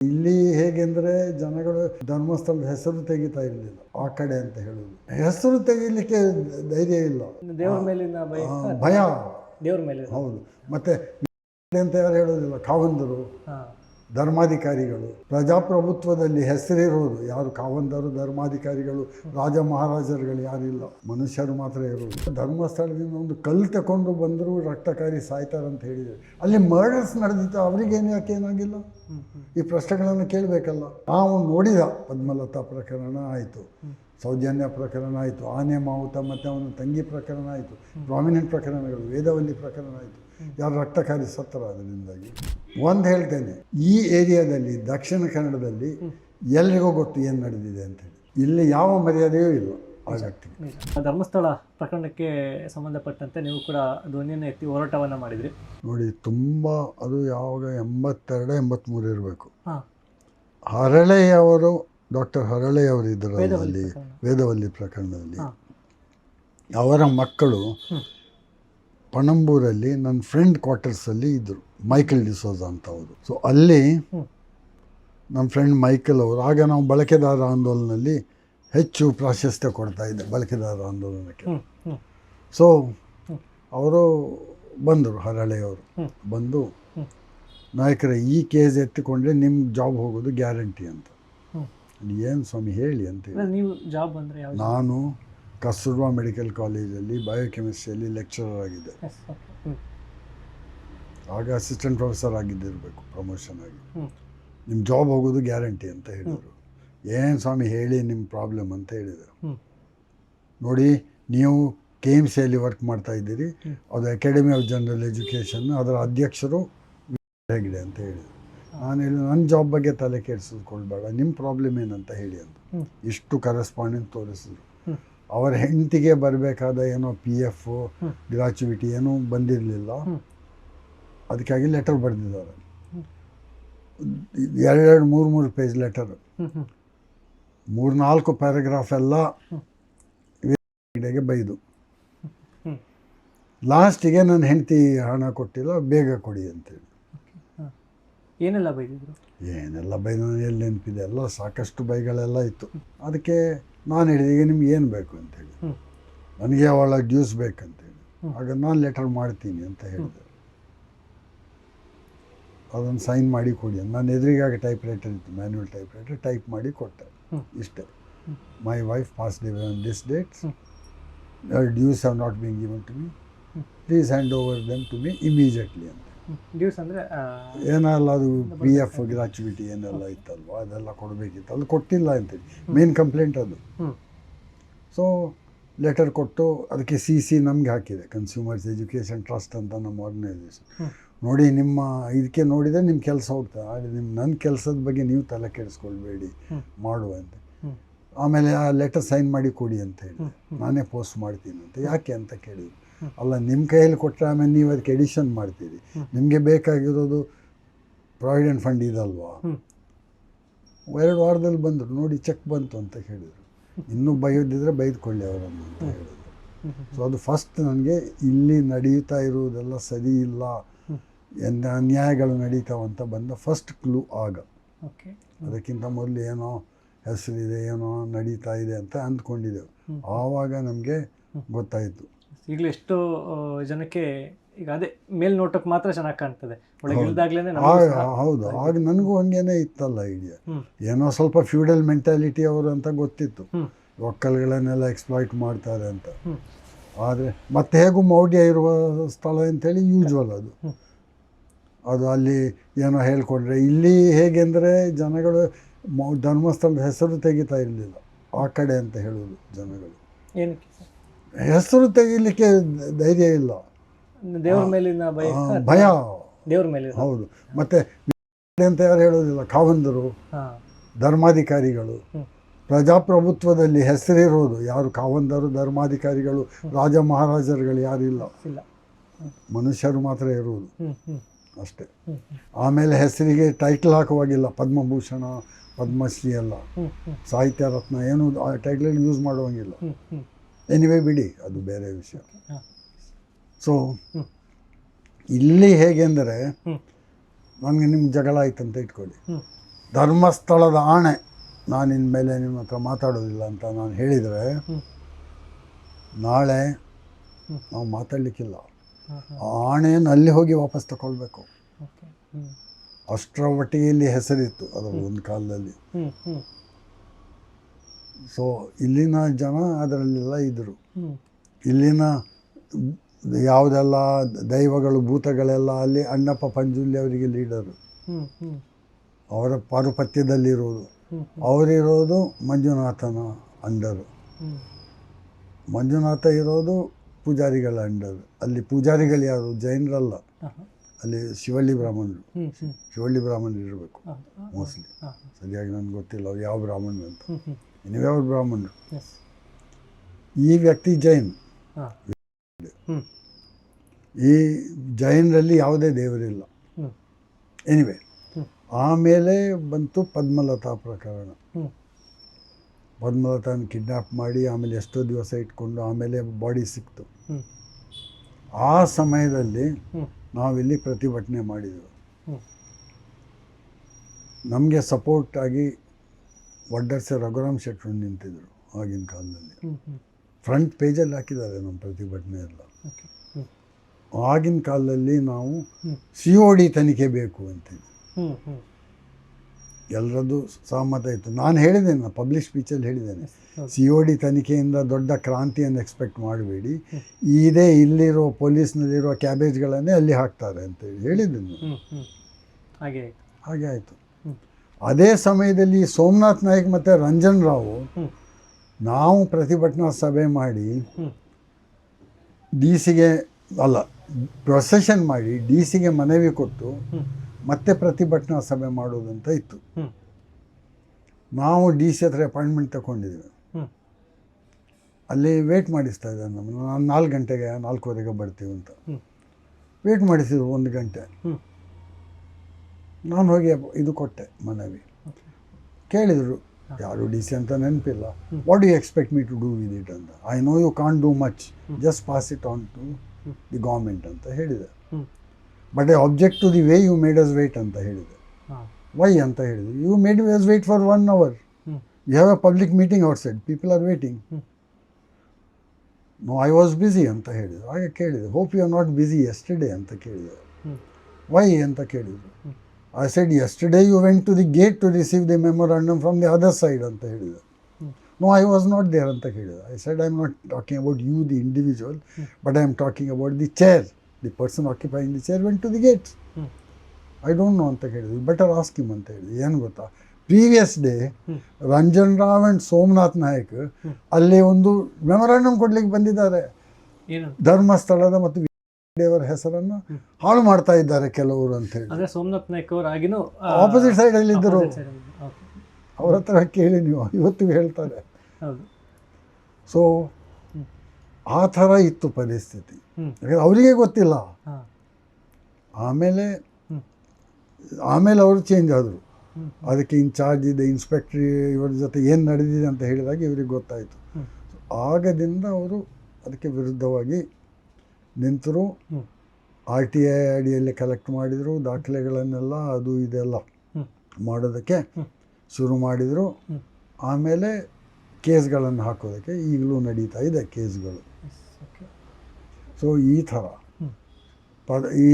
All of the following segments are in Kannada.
ಇಲ್ಲಿ ಹೇಗೆಂದ್ರೆ ಜನಗಳು ಧರ್ಮಸ್ಥಳದ ಹೆಸರು ತೆಗಿತಾ ಇರಲಿಲ್ಲ ಆ ಕಡೆ ಅಂತ ಹೇಳುದು. ಹೆಸರು ತೆಗಿಲಿಕ್ಕೆ ಧೈರ್ಯ ಇಲ್ಲ. ದೇವ್ರ ಮೇಲಿನ ಭಯ ಭಯ. ದೇವ್ರ ಮೇಲೆ ಹೌದು. ಮತ್ತೆ ಅಂತ ಯಾರು ಹೇಳೋದಿಲ್ಲ ಕಾವಂದರು. ಧರ್ಮಾಧಿಕಾರಿಗಳು. ಪ್ರಜಾಪ್ರಭುತ್ವದಲ್ಲಿ ಹೆಸರಿರೋದು ಯಾರು ಕಾವಂದರು ಧರ್ಮಾಧಿಕಾರಿಗಳು, ರಾಜ ಮಹಾರಾಜರುಗಳು ಯಾರಿಲ್ಲ ಮನುಷ್ಯರು ಮಾತ್ರ ಇರೋದು ಧರ್ಮಸ್ಥಳದಿಂದ ಒಂದು ಕಲ್ಲು ತಗೊಂಡು ಬಂದರೂ ರಕ್ತಕಾರಿ ಸಾಯ್ತಾರಂತ ಹೇಳಿದರು ಅಲ್ಲಿ ಮರ್ಡರ್ಸ್ ನಡೆದಿತ್ತು, ಅವರಿಗೇನು ಯಾಕೆ ಏನಾಗಿಲ್ಲ? ಈ ಪ್ರಶ್ನೆಗಳನ್ನು ಕೇಳಬೇಕಲ್ಲ. ನಾವು ನೋಡಿದ ಪದ್ಮಲತಾ ಪ್ರಕರಣ ಆಯಿತು. ಸೌಜನ್ಯ ಪ್ರಕರಣ ಆಯಿತು. ಆನೆ ಮಾವುತ ಮತ್ತು ಅವನ ತಂಗಿ ಪ್ರಕರಣ ಆಯಿತು. ಪ್ರಾಮಿನೆಂಟ್ ಪ್ರಕರಣಗಳು, ವೇದವಲ್ಲಿ ಪ್ರಕರಣ ಆಯಿತು. ಯಾರು ರಕ್ತಕಾರಿ ಸತ್ತರ ಅದರಿಂದಾಗಿ. ಒಂದು ಹೇಳ್ತೇನೆ ಈ ಏರಿಯಾದಲ್ಲಿ ದಕ್ಷಿಣ ಕನ್ನಡದಲ್ಲಿ ಎಲ್ರಿಗೂ ಗೊತ್ತು ಏನು ನಡೆದಿದೆ ಅಂತೇಳಿ ಇಲ್ಲಿ ಯಾವ ಮರ್ಯಾದೆಯೂ ಇಲ್ಲ ಆ ವ್ಯಕ್ತಿಗೆ. ಧರ್ಮಸ್ಥಳ ಪ್ರಕರಣಕ್ಕೆ ಸಂಬಂಧಪಟ್ಟಂತೆ ನೀವು ಕೂಡ ಧ್ವನಿಯನ್ನು ಎತ್ತಿ ಹೋರಾಟವನ್ನ ಮಾಡಿದ್ರಿ. ನೋಡಿ ತುಂಬಾ ಅದು ಯಾವಾಗ ಎಂಬತ್ತೆರಡು ಎಂಬತ್ತ್ಮೂರು ಇರಬೇಕು. ಹರಳೆಯವರು ಡಾಕ್ಟರ್ ಹರಳೆಯವರು ಇದ್ದರು ವೇದವಲ್ಲಿ ಅಲ್ಲಿ. ವೇದವಲ್ಲಿ ಪ್ರಕರಣದಲ್ಲಿ. ಅವರ ಮಕ್ಕಳು. ಪಣಂಬೂರಲ್ಲಿ ನನ್ನ ಫ್ರೆಂಡ್ ಕ್ವಾರ್ಟರ್ಸಲ್ಲಿ ಇದ್ದರು ಮೈಕಲ್ ಡಿಸೋಜ ಅಂತ ಅವರು. ಸೊ ಅಲ್ಲಿ. ನಮ್ಮ ಫ್ರೆಂಡ್ ಮೈಕಲ್ ಅವರು ಆಗ ನಾವು ಬಳಕೆದಾರ ಆಂದೋಲನದಲ್ಲಿ ಹೆಚ್ಚು ಪ್ರಾಶಸ್ತ್ಯ ಕೊಡ್ತಾ ಇದ್ದೆ ಬಳಕೆದಾರ ಆಂದೋಲನಕ್ಕೆ. ಸೊ. ಅವರು ಬಂದರು ಹರಳೆಯವರು ಬಂದು ನಾಯಕರ ಈ ಕೇಸ್ ಎತ್ತಿಕೊಂಡ್ರೆ ನಿಮ್ಮ ಜಾಬ್ ಹೋಗೋದು ಗ್ಯಾರಂಟಿ ಅಂತ. ಏನು ಸ್ವಾಮಿ ಹೇಳಿ ಅಂತ ನೀವು ಜಾಬ್ ಅಂದ್ರೆ ನಾನು ಕಸ್ತೂರ್ಬಾ ಮೆಡಿಕಲ್ ಕಾಲೇಜಲ್ಲಿ ಬಯೋಕೆಮಿಸ್ಟ್ರಿಯಲ್ಲಿ ಲೆಕ್ಚರರ್ ಆಗಿದ್ದೆ. ಆಗ ಅಸಿಸ್ಟೆಂಟ್ ಪ್ರೊಫೆಸರ್ ಆಗಿದ್ದಿರಬೇಕು ಪ್ರಮೋಷನ್ ಆಗಿ. ನಿಮ್ಮ ಜಾಬ್ ಹೋಗೋದು ಗ್ಯಾರಂಟಿ ಅಂತ ಹೇಳಿದರು. ಏನು ಸ್ವಾಮಿ ಹೇಳಿ ನಿಮ್ಮ ಪ್ರಾಬ್ಲಮ್ ಅಂತ ಹೇಳಿದರು. ನೋಡಿ ನೀವು ಕೆ ಎಂ ಸಿಯಲ್ಲಿ ವರ್ಕ್ ಮಾಡ್ತಾ ಇದ್ದೀರಿ. ಅದು ಅಕಾಡೆಮಿ ಆಫ್ ಜನರಲ್ ಎಜುಕೇಷನ್ ಅದರ ಅಧ್ಯಕ್ಷರು ಹೇಗಿದೆ ಅಂತ ಹೇಳಿದರು. ನಾನು ಹೇಳಿ ನನ್ನ ಜಾಬ್ ಬಗ್ಗೆ ತಲೆ ಕೆಡಿಸ್ಕೊಳ್ಬೇಡ ನಿಮ್ಮ ಪ್ರಾಬ್ಲಮ್ ಏನಂತ ಹೇಳಿ ಅಂತ. ಇಷ್ಟು ಕರೆಸ್ಪಾಂಡೆಂಟ್ ತೋರಿಸಿದ್ರು. ಅವರ ಹೆಂಡತಿಗೆ ಬರಬೇಕಾದ ಏನೋ ಪಿ ಎಫ್. ಗ್ರಾಚ್ಯುವಿಟಿ ಏನೂ ಬಂದಿರಲಿಲ್ಲ. ಅದಕ್ಕಾಗಿ ಲೆಟರ್ ಬರೆದಿದ್ದಾರೆ. ಎರಡೆರಡು ಮೂರು ಮೂರು ಪೇಜ್ ಲೆಟರ್ ಮೂರು ನಾಲ್ಕು ಪ್ಯಾರಾಗ್ರಾಫ್ ಎಲ್ಲ ಕ್ರೀಡೆಗೆ ಹೆಗ್ಡೆಗೆ ಬೈದು. ಲಾಸ್ಟಿಗೆ ನನ್ನ ಹೆಂಡತಿ ಹಣ ಕೊಟ್ಟಿಲ್ಲ ಬೇಗ ಕೊಡಿ ಅಂತೇಳಿ. ಏನೆಲ್ಲ ಬೈದಿದ್ರು? ಏನೆಲ್ಲ ಬೈದು ಎಲ್ಲಿ ನೆನಪಿದೆ? ಎಲ್ಲ ಸಾಕಷ್ಟು ಬೈಗಳೆಲ್ಲ ಇತ್ತು. ಅದಕ್ಕೆ ನಾನು ಹೇಳಿದೆ ಈಗ ನಿಮ್ಗೆ ಏನು ಬೇಕು ಅಂತೇಳಿ ನನಗೆ ಅವಳ ಡ್ಯೂಸ್ ಬೇಕಂತೇಳಿ. ಆಗ ನಾನು ಲೆಟರ್ ಮಾಡ್ತೀನಿ ಅಂತ ಹೇಳಿದೆ. ಅದೊಂದು ಸೈನ್ ಮಾಡಿ ಕೊಡಿ ನಾನು ಎದುರಿಗಾಗ ಟೈಪ್ ರೈಟರ್ ಇತ್ತು ಮ್ಯಾನ್ಯುವಲ್ ಟೈಪ್ ರೈಟರ್ ಟೈಪ್ ಮಾಡಿ ಕೊಟ್ಟೆ. ಇಷ್ಟೇ. My wife passed away on this dates hmm. Dues have not been given to me. Please hand over them to me immediately ಅಂತ. ಡ್ಯೂಸ್ ಅಂದ್ರೆ ಏನೆಲ್ಲ ಅದು ಪಿ ಎಫ್ ಗ್ರಾಚ್ಯುವಿಟಿ ಏನೆಲ್ಲ ಇತ್ತಲ್ವ? ಅದೆಲ್ಲ ಕೊಡಬೇಕಿತ್ತು. ಅದು ಕೊಟ್ಟಿಲ್ಲ ಅಂತೇಳಿ. ಮೇನ್ ಕಂಪ್ಲೇಂಟ್ ಅದು. ಸೊ ಲೆಟರ್ ಕೊಟ್ಟು ಅದಕ್ಕೆ ಸಿ ಸಿ ನಮಗೆ ಹಾಕಿದೆ. ಕನ್ಸ್ಯೂಮರ್ಸ್ ಎಜುಕೇಷನ್ ಟ್ರಸ್ಟ್ ಅಂತ ನಮ್ಮ ಆರ್ಗನೈಸೇಷನ್ ನೋಡಿ ನಿಮ್ಮ ಇದಕ್ಕೆ ನೋಡಿದರೆ ನಿಮ್ಮ ಕೆಲಸ ಹೋಗ್ತದೆ. ಆದರೆ ನಿಮ್ಮ ನನ್ನ ಕೆಲಸದ ಬಗ್ಗೆ ನೀವು ತಲೆ ಕೆಡಿಸ್ಕೊಳ್ಬೇಡಿ. ಮಾಡುವ ಅಂತ. ಆಮೇಲೆ ಆ ಲೆಟರ್ ಸೈನ್ ಮಾಡಿ ಕೊಡಿ ಅಂತ ಹೇಳಿ. ನಾನೇ ಪೋಸ್ಟ್ ಮಾಡ್ತೀನಿ ಅಂತ. ಯಾಕೆ ಅಂತ ಕೇಳಿದ್ರು. ಅಲ್ಲ ನಿಮ್ಮ ಕೈಯಲ್ಲಿ ಕೊಟ್ಟರೆ ಆಮೇಲೆ ನೀವು ಅದಕ್ಕೆ ಎಡಿಷನ್ ಮಾಡ್ತೀರಿ. ನಿಮಗೆ ಬೇಕಾಗಿರೋದು ಪ್ರಾವಿಡೆಂಟ್ ಫಂಡ್ ಇದಲ್ವಾ? ಎರಡು ವಾರದಲ್ಲಿ ಬಂದರು ನೋಡಿ ಚೆಕ್ ಬಂತು ಅಂತ ಹೇಳಿದರು. ಇನ್ನೂ ಬೈಯೋದಿದ್ರೆ ಬೈದ್ಕೊಳ್ಳಿ ಅವರನ್ನು ಅಂತ ಹೇಳಿದರು. ಸೊ ಅದು ಫಸ್ಟ್ ನನಗೆ ಇಲ್ಲಿ ನಡೀತಾ ಇರುವುದೆಲ್ಲ ಸರಿ ಇಲ್ಲ. ಅನ್ಯಾಯಗಳು ನಡೀತಾವಂತ ಬಂದ ಫಸ್ಟ್ ಕ್ಲೂ ಆಗ. ಓಕೆ ಅದಕ್ಕಿಂತ ಮೊದಲು ಏನೋ ಹೆಸರಿದೆ ಏನೋ ನಡೀತಾ ಇದೆ ಅಂತ ಅಂದ್ಕೊಂಡಿದ್ದೆವು. ಆವಾಗ ನಮಗೆ ಗೊತ್ತಾಯಿತು. ಈಗಲೂ ಎಷ್ಟೋ ಜನಕ್ಕೆ ಈಗ ಅದೇ ಮೇಲ್ನೋಟಕ್ಕೆ ಮಾತ್ರ ಚೆನ್ನಾಗಿ ಕಾಣ್ತದೆ. ಒಳಗೆ ಹೌದು. ಆಗ ಹೌದು. ಆಗ ನನಗೂ ಹಂಗೇನೆ ಇತ್ತಲ್ಲ ಐಡಿಯಾ ಏನೋ ಸ್ವಲ್ಪ ಫ್ಯೂಡಲ್ ಮೆಂಟಾಲಿಟಿ ಅವರು ಅಂತ ಗೊತ್ತಿತ್ತು. ಒಕ್ಕಲ್ಗಳನ್ನೆಲ್ಲ ಎಕ್ಸ್ಪ್ಲಾಯ್ಟ್ ಮಾಡ್ತಾರೆ ಅಂತ. ಆದರೆ ಮತ್ತೆ ಹೇಗೂ ಮೌಢ್ಯ ಇರುವ ಸ್ಥಳ ಅಂತೇಳಿ ಯೂಶ್ವಲ್ ಅದು. ಅದು ಅಲ್ಲಿ ಏನೋ ಹೇಳ್ಕೊಂಡ್ರೆ ಇಲ್ಲಿ ಹೇಗೆಂದರೆ ಜನಗಳು ಧರ್ಮಸ್ಥಳದ ಹೆಸರು ತೆಗಿತಾ ಇರಲಿಲ್ಲ. ಆ ಕಡೆ ಅಂತ ಹೇಳೋದು ಜನಗಳು. ಏನಕ್ಕೆ? ಹೆಸರು ತೆಗಿಲಿಕ್ಕೆ ಧೈರ್ಯ ಇಲ್ಲ. ದೇವ್ರ ಮೇಲಿನ ಭಯ ಭಯ. ದೇವ್ರ ಮೇಲೆ ಹೌದು. ಮತ್ತೆ ಅಂತ ಯಾರು ಹೇಳೋದಿಲ್ಲ ಕಾವಂದರು ಧರ್ಮಾಧಿಕಾರಿಗಳು. ಪ್ರಜಾಪ್ರಭುತ್ವದಲ್ಲಿ ಹೆಸರಿರೋದು ಯಾರು ಕಾವಂದರು ಧರ್ಮಾಧಿಕಾರಿಗಳು ರಾಜ ಮಹಾರಾಜರುಗಳು ಯಾರಿಲ್ಲ ಇಲ್ಲ. ಮನುಷ್ಯರು ಮಾತ್ರ ಇರುವುದು ಅಷ್ಟೇ. ಆಮೇಲೆ ಹೆಸರಿಗೆ ಟೈಟ್ಲ್ ಹಾಕುವಾಗಿಲ್ಲ ಪದ್ಮಭೂಷಣ ಪದ್ಮಶ್ರೀ ಎಲ್ಲ. ಸಾಹಿತ್ಯ ರತ್ನ ಏನು ಆ ಟೈಟ್ಲ್ ಯೂಸ್ ಮಾಡುವಂಗಿಲ್ಲ. ಎನಿವೇ ಬಿಡಿ ಅದು ಬೇರೆ ವಿಷಯ. ಸೊ ಇಲ್ಲಿ ಹೇಗೆ ಅಂದರೆ ನನಗೆ ನಿಮ್ಗೆ ಜಗಳ ಆಯ್ತಂತ ಇಟ್ಕೊಳ್ಳಿ. ಧರ್ಮಸ್ಥಳದ ಆಣೆ ನಾನು ಇನ್ಮೇಲೆ ನಿಮ್ಮ ಹತ್ರ ಮಾತಾಡೋದಿಲ್ಲ ಅಂತ ನಾನು ಹೇಳಿದರೆ ನಾಳೆ ನಾವು ಮಾತಾಡಲಿಕ್ಕಿಲ್ಲ. ಆ ಆಣೆಯನ್ನು ಅಲ್ಲಿ ಹೋಗಿ ವಾಪಸ್ ತಗೊಳ್ಬೇಕು. ಅಷ್ಟರ ಹೆಸರಿತ್ತು ಅದು ಒಂದು ಕಾಲದಲ್ಲಿ. ಸೊ ಇಲ್ಲಿನ ಜನ ಅದರಲ್ಲೆಲ್ಲ ಇದ್ದರು ಇಲ್ಲಿನ ಯಾವುದೆಲ್ಲ ದೈವಗಳು ಭೂತಗಳೆಲ್ಲ ಅಲ್ಲಿ ಅಣ್ಣಪ್ಪ ಪಂಜುಲಿ ಅವರಿಗೆ ಲೀಡರು. ಅವರ ಪಾರುಪತ್ಯದಲ್ಲಿರೋದು. ಅವರಿರೋದು ಮಂಜುನಾಥನ ಅಂಡರು. ಮಂಜುನಾಥ ಇರೋದು ಪೂಜಾರಿಗಳ ಅಂಡರು. ಅಲ್ಲಿ ಪೂಜಾರಿಗಳು ಯಾರು? ಜೈನರಲ್ಲ. ಅಲ್ಲಿ ಶಿವಳ್ಳಿ ಬ್ರಾಹ್ಮಣರು. ಶಿವಳ್ಳಿ ಬ್ರಾಹ್ಮಣರು ಇರಬೇಕು ಮೋಸ್ಟ್ಲಿ ಸರಿಯಾಗಿ ನನಗೆ ಗೊತ್ತಿಲ್ಲ ಅವ್ರು ಯಾವ ಬ್ರಾಹ್ಮಣರು ಅಂತ. ನೀವ್ಯಾವ ಬ್ರಾಹ್ಮಣರು. ಈ ವ್ಯಕ್ತಿ ಜೈನ್. ಈ ಜೈನರಲ್ಲಿ ಯಾವುದೇ ದೇವರಿಲ್ಲ ಎನಿವೆ. ಆಮೇಲೆ ಬಂತು ಪದ್ಮಲತಾ ಪ್ರಕರಣ. ಪದ್ಮಲತಾನ ಕಿಡ್ನಾಪ್ ಮಾಡಿ ಆಮೇಲೆ ಎಷ್ಟೋ ದಿವಸ ಇಟ್ಕೊಂಡು ಆಮೇಲೆ ಬಾಡಿ ಸಿಕ್ತು. ಆ ಸಮಯದಲ್ಲಿ ನಾವಿಲ್ಲಿ ಪ್ರತಿಭಟನೆ ಮಾಡಿದೆವು. ನಮಗೆ ಸಪೋರ್ಟ್ ಆಗಿ ವಡ್ಡರ್ಸೆ ರಘುರಾಮ್ ಶೆಟ್ಟರು ನಿಂತಿದ್ದರು ಆಗಿನ ಕಾಲದಲ್ಲಿ. ಫ್ರಂಟ್ ಪೇಜಲ್ಲಿ ಹಾಕಿದ್ದಾರೆ ನಮ್ಮ ಪ್ರತಿಭಟನೆ ಎಲ್ಲ. ಓಕೆ ಆಗಿನ ಕಾಲದಲ್ಲಿ ನಾವು ಸಿ ಒ ಡಿ ತನಿಖೆ ಬೇಕು ಹ್ಞೂ ಎಲ್ಲರದ್ದು ಸಹಮತ ಇತ್ತು. ನಾನು ಹೇಳಿದ್ದೇನೆ ನಾನು ಪಬ್ಲಿಕ್ ಸ್ಪೀಚಲ್ಲಿ ಹೇಳಿದ್ದೇನೆ. ಸಿ ಒ ಡಿ ತನಿಖೆಯಿಂದ ದೊಡ್ಡ ಕ್ರಾಂತಿಯನ್ನು ಎಕ್ಸ್ಪೆಕ್ಟ್ ಮಾಡಬೇಡಿ. ಇದೇ ಇಲ್ಲಿರೋ ಪೊಲೀಸ್ನಲ್ಲಿರೋ ಕ್ಯಾಬೇಜ್ಗಳನ್ನೇ ಅಲ್ಲಿ ಹಾಕ್ತಾರೆ ಅಂತೇಳಿ ಹೇಳಿದ್ದೀನಿ ಹಾಗೆ ಹಾಗೆ ಆಯಿತು. ಅದೇ ಸಮಯದಲ್ಲಿ ಸೋಮನಾಥ್ ನಾಯ್ಕ್ ಮತ್ತು ರಂಜನ್ ರಾವ್ ನಾವು ಪ್ರತಿಭಟನಾ ಸಭೆ ಮಾಡಿ ಡಿ ಸಿಗೆ ಅಲ್ಲ ಪ್ರೊಸೆಷನ್ ಮಾಡಿ ಡಿ ಸಿಗೆ ಮನವಿ ಕೊಟ್ಟು ಮತ್ತೆ ಪ್ರತಿಭಟನಾ ಸಭೆ ಮಾಡೋದಂತ ಇತ್ತು. ನಾವು ಡಿ ಸಿ ಹತ್ರ ಅಪಾಯಿಂಟ್ಮೆಂಟ್ ತಗೊಂಡಿದ್ವಿ. ಅಲ್ಲಿ ವೇಟ್ ಮಾಡಿಸ್ತಾ ಇದ್ದಾರೆ ನಮ್ಮನ್ನು ನಾನು ನಾಲ್ಕು ಗಂಟೆಗೆ ನಾಲ್ಕುವರೆಗೆ ಬರ್ತೀವಿ ಅಂತ. ವೇಟ್ ಮಾಡಿಸಿದ್ರು ಒಂದು ಗಂಟೆ. ನಾನು ಹೋಗಿ ಇದು ಕೊಟ್ಟೆ ಮನವಿ. ಕೇಳಿದರು. ಯಾರು ಡಿ ಸಿ ಅಂತ ನೆನಪಿಲ್ಲ. What you expect me to do with it ಅಂತ. I know you can do much. Just pass it on to. The government ಅಂತ ಹೇಳಿದೆ. But I object to the way you made us wait ಅಂತ ಹೇಳಿದೆ. ವೈ ಅಂತ ಹೇಳಿದೆ. You made us wait for one hour you have a public meeting outside people are waiting. No I was busy ಅಂತ ಹೇಳಿದೆ. ಹಾಗೆ ಕೇಳಿದೆ. Hope you are not busy yesterday ಅಂತ ಕೇಳಿದೆ. ವೈ ಅಂತ ಕೇಳಿದರು. I said yesterday you went to the gate to receive the memorandum from the other side ಅಂತ ಹೇಳಿದ. No I was not there ಅಂತ ಹೇಳಿದ I said I am not talking about you the individual. But I am talking about the chair the person occupying the chair went to the gate I don't know ಅಂತ ಕೇಳಿದ್ವಿ ಬೆಟರ್ ಆಸ್ಕಿಮ್ ಅಂತ ಹೇಳಿದ್ವಿ ಏನು ಗೊತ್ತಾ previous day. Ranjan Rao and Somnath Nayak ಅಲ್ಲಿ ಒಂದು ಮೆಮೊರಾಂಡಮ್ ಕೊಡ್ಲಿಕ್ಕೆ ಬಂದಿದ್ದಾರೆ ಧರ್ಮಸ್ಥಳದ ಮತ್ತು ದೇವರ ಹೆಸರನ್ನು ಹಾಳು ಮಾಡ್ತಾ ಇದ್ದಾರೆ ಕೆಲವರು ಅಂತ ಹೇಳಿ. ಅಂದರೆ ಸೋಮನಾಥ್ ನಾಯ್ಕ ಅವರು ಆಗಿನೂ ಆಪೋಸಿಟ್ ಸೈಡಲ್ಲಿ ಇದ್ದರು. ಅವ್ರ ಹತ್ರ ಕೇಳಿ ನೀವು ಇವತ್ತಿಗೂ ಹೇಳ್ತಾರೆ. ಸೊ. ಆ ಥರ ಇತ್ತು ಪರಿಸ್ಥಿತಿ. ಯಾಕಂದ್ರೆ ಅವರಿಗೆ ಗೊತ್ತಿಲ್ಲ. ಆಮೇಲೆ ಆಮೇಲೆ ಅವರು ಚೇಂಜ್ ಆದರು. ಅದಕ್ಕೆ ಇನ್ಚಾರ್ಜ್ ಇದೆ ಇನ್ಸ್ಪೆಕ್ಟ್ರಿ ಇವರ ಜೊತೆ ಏನು ನಡೆದಿದೆ ಅಂತ ಹೇಳಿದಾಗ ಇವ್ರಿಗೆ ಗೊತ್ತಾಯಿತು. ಆಗದಿಂದ ಅವರು ಅದಕ್ಕೆ ವಿರುದ್ಧವಾಗಿ ನಿಂತರು ಆರ್ ಟಿ ಐ ಅಡಿಯಲ್ಲಿ ಕಲೆಕ್ಟ್ ಮಾಡಿದರು ದಾಖಲೆಗಳನ್ನೆಲ್ಲ ಅದು ಇದೆಲ್ಲ ಮಾಡೋದಕ್ಕೆ ಶುರು ಮಾಡಿದರು. ಆಮೇಲೆ ಕೇಸ್ಗಳನ್ನು ಹಾಕೋದಕ್ಕೆ ಈಗಲೂ ನಡೀತಾ ಇದೆ ಕೇಸ್ಗಳು. ಸೊ ಈ ಥರ. ಪದ ಈ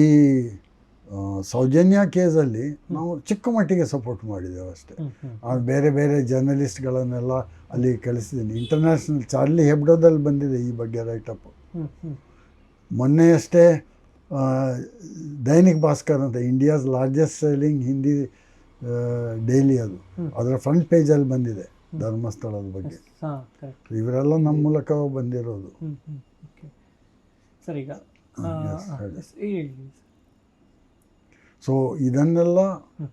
ಸೌಜನ್ಯ ಕೇಸಲ್ಲಿ ನಾವು ಚಿಕ್ಕ ಮಟ್ಟಿಗೆ ಸಪೋರ್ಟ್ ಮಾಡಿದ್ದೇವೆ ಅಷ್ಟೇ. ಬೇರೆ ಬೇರೆ ಜರ್ನಲಿಸ್ಟ್ಗಳನ್ನೆಲ್ಲ ಅಲ್ಲಿ ಕಳಿಸಿದ್ದೀನಿ. ಇಂಟರ್ನ್ಯಾಷನಲ್ ಚಾರ್ಲಿ ಹೆಬ್ಡೋದಲ್ಲಿ ಬಂದಿದೆ ಈ ಬಗ್ಗೆ ರೈಟಪ್ ಹ್ಞೂ ಹ್ಞೂ ಮೊನ್ನೆಯಷ್ಟೇ ದೈನಿಕ್ ಭಾಸ್ಕರ್ ಅಂತ India's largest selling Hindi daily ಅದು. ಅದರ ಫ್ರಂಟ್ ಪೇಜಲ್ಲಿ ಬಂದಿದೆ ಧರ್ಮಸ್ಥಳದ ಬಗ್ಗೆ. ಇವರೆಲ್ಲ ನಮ್ಮ ಮೂಲಕ ಬಂದಿರೋದು. ಸರ್ ಈಗ ಸೊ ಇದನ್ನೆಲ್ಲ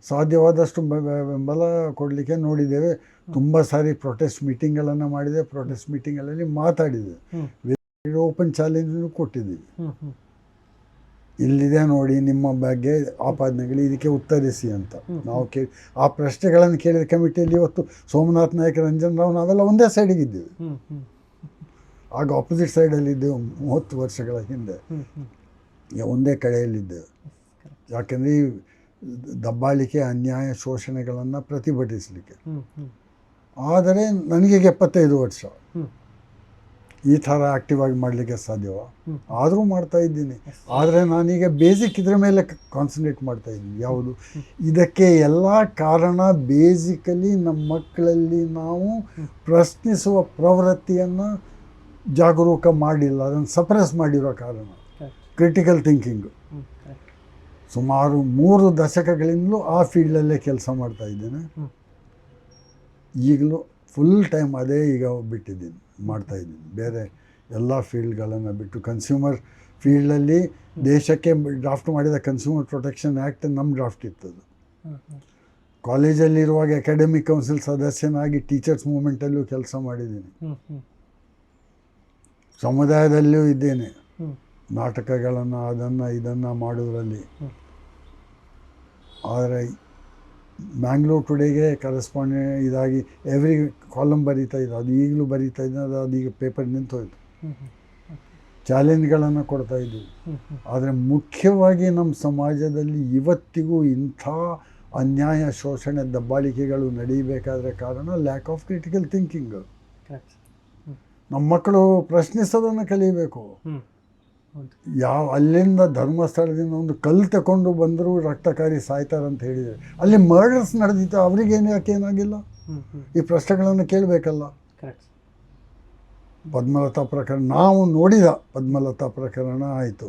ಸಾಧ್ಯವಾದಷ್ಟು ಬೆಂಬಲ ಕೊಡಲಿಕ್ಕೆ ನೋಡಿದ್ದೇವೆ. ತುಂಬ ಸಾರಿ ಪ್ರೊಟೆಸ್ಟ್ ಮೀಟಿಂಗ್ಗಳನ್ನು ಮಾಡಿದೆ. ಪ್ರೊಟೆಸ್ಟ್ ಮೀಟಿಂಗಲ್ಲಿ ಮಾತಾಡಿದೆ. ಹ್ಞೂ ಓಪನ್ ಚಾಲೆಂಜನ್ನು ಕೊಟ್ಟಿದ್ದೀವಿ. ಇಲ್ಲಿದೆ ನೋಡಿ ನಿಮ್ಮ ಬಗ್ಗೆ ಆಪಾದನೆಗಳು ಇದಕ್ಕೆ ಉತ್ತರಿಸಿ ಅಂತ. ನಾವು ಕೇಳಿ ಆ ಪ್ರಶ್ನೆಗಳನ್ನು ಕೇಳಿದ ಕಮಿಟಿಯಲ್ಲಿ ಇವತ್ತು ಸೋಮನಾಥ್ ನಾಯಕ್ ರಂಜನ್ ರಾವ್ ನಾವೆಲ್ಲ ಒಂದೇ ಸೈಡಿಗಿದ್ದೀವಿ ಆಗ ಆಪೋಸಿಟ್ ಸೈಡಲ್ಲಿದ್ದೇವೆ ಮೂವತ್ತು ವರ್ಷಗಳ ಹಿಂದೆ ಒಂದೇ ಕಡೆಯಲ್ಲಿದ್ದೇವೆ ಯಾಕೆಂದರೆ ಈ ದಬ್ಬಾಳಿಕೆ ಅನ್ಯಾಯ ಶೋಷಣೆಗಳನ್ನು ಪ್ರತಿಭಟಿಸಲಿಕ್ಕೆ. ಆದರೆ ನನಗೆ ಎಪ್ಪತ್ತೈದು ವರ್ಷ. ಈ ಥರ ಆ್ಯಕ್ಟಿವ್ ಆಗಿ ಮಾಡಲಿಕ್ಕೆ ಸಾಧ್ಯವ? ಆದರೂ ಮಾಡ್ತಾ ಇದ್ದೀನಿ. ಆದರೆ ನಾನೀಗ ಬೇಸಿಕ್ ಇದ್ರ ಮೇಲೆ ಕಾನ್ಸಂಟ್ರೇಟ್ ಮಾಡ್ತಾ ಇದ್ದೀನಿ. ಯಾವುದು? ಇದಕ್ಕೆ ಎಲ್ಲ ಕಾರಣ ಬೇಸಿಕಲಿ ನಮ್ಮ ಮಕ್ಕಳಲ್ಲಿ ನಾವು ಪ್ರಶ್ನಿಸುವ ಪ್ರವೃತ್ತಿಯನ್ನು ಜಾಗರೂಕ ಮಾಡಿಲ್ಲ. ಅದನ್ನು ಸಪ್ರೆಸ್ ಮಾಡಿರೋ ಕಾರಣ. ಕ್ರಿಟಿಕಲ್ ಥಿಂಕಿಂಗು ಸುಮಾರು ಮೂರು ದಶಕಗಳಿಂದಲೂ ಆ ಫೀಲ್ಡಲ್ಲೇ ಕೆಲಸ ಮಾಡ್ತಾ ಇದ್ದೇನೆ. ಈಗಲೂ ಫುಲ್ ಟೈಮ್ ಅದೇ ಈಗ ಬಿಟ್ಟಿದ್ದೀನಿ. ಮಾಡ್ತಾ ಇದ್ದೀನಿ. ಬೇರೆ ಎಲ್ಲ ಫೀಲ್ಡ್ಗಳನ್ನು ಬಿಟ್ಟು ಕನ್ಸ್ಯೂಮರ್ ಫೀಲ್ಡಲ್ಲಿ ದೇಶಕ್ಕೆ ಡ್ರಾಫ್ಟ್ ಮಾಡಿದ ಕನ್ಸ್ಯೂಮರ್ ಪ್ರೊಟೆಕ್ಷನ್ ಆ್ಯಕ್ಟ್ ನಮ್ಮ ಡ್ರಾಫ್ಟ್ ಇತ್ತದು ಕಾಲೇಜಲ್ಲಿರುವಾಗ ಅಕಾಡೆಮಿಕ್ ಕೌನ್ಸಿಲ್ ಸದಸ್ಯನಾಗಿ ಟೀಚರ್ಸ್ ಮೂಮೆಂಟಲ್ಲೂ ಕೆಲಸ ಮಾಡಿದ್ದೀನಿ. ಸಮುದಾಯದಲ್ಲಿಯೂ ಇದ್ದೇನೆ. ನಾಟಕಗಳನ್ನು ಅದನ್ನು ಇದನ್ನು ಮಾಡೋದ್ರಲ್ಲಿ. ಆದರೆ ಮ್ಯಾಂಗ್ಳೂರ್ ಟುಡೇಗೆ ಕರೆಸ್ಪಾಂಡೆಂಟ್ ಇದಾಗಿ ಎವ್ರಿ ಕಾಲಮ್ ಬರೀತಾ ಇದ್ದ ಅದು ಈಗಲೂ ಬರೀತಾ ಇದ್ದೆ ಅದು ಅದೀಗ ಪೇಪರ್ ನಿಂತೋಯ್ತು ಹೋಯಿತು. ಚಾಲೆಂಜ್ಗಳನ್ನು ಕೊಡ್ತಾ ಇದ್ವಿ ಆದರೆ ಮುಖ್ಯವಾಗಿ ನಮ್ಮ ಸಮಾಜದಲ್ಲಿ ಇವತ್ತಿಗೂ ಇಂಥ ಅನ್ಯಾಯ ಶೋಷಣೆ ದಬ್ಬಾಳಿಕೆಗಳು ನಡೀಬೇಕಾದ್ರೆ ಕಾರಣ ಲ್ಯಾಕ್ ಆಫ್ ಕ್ರಿಟಿಕಲ್ ಥಿಂಕಿಂಗ್ ನಮ್ಮ ಮಕ್ಕಳು ಪ್ರಶ್ನಿಸೋದನ್ನು ಹೌದು ಯಾವ ಅಲ್ಲಿಂದ ಧರ್ಮಸ್ಥಳದಿಂದ ಒಂದು ಕಲ್ಲು ತಗೊಂಡು ಬಂದರೂ ರಕ್ತಕಾರಿ ಸಾಯ್ತಾರೆ ಅಂತ ಹೇಳಿದರೆ ಅಲ್ಲಿ ಮರ್ಡರ್ಸ್ ನಡೆದಿತ್ತು ಅವರಿಗೇನು ಯಾಕೆ ಏನಾಗಿಲ್ಲ? ಈ ಪ್ರಶ್ನೆಗಳನ್ನು ಕೇಳಬೇಕಲ್ಲ. ಪದ್ಮಲತಾ ಪ್ರಕರಣ ನಾವು ನೋಡಿದ ಪದ್ಮಲತಾ ಪ್ರಕರಣ ಆಯಿತು.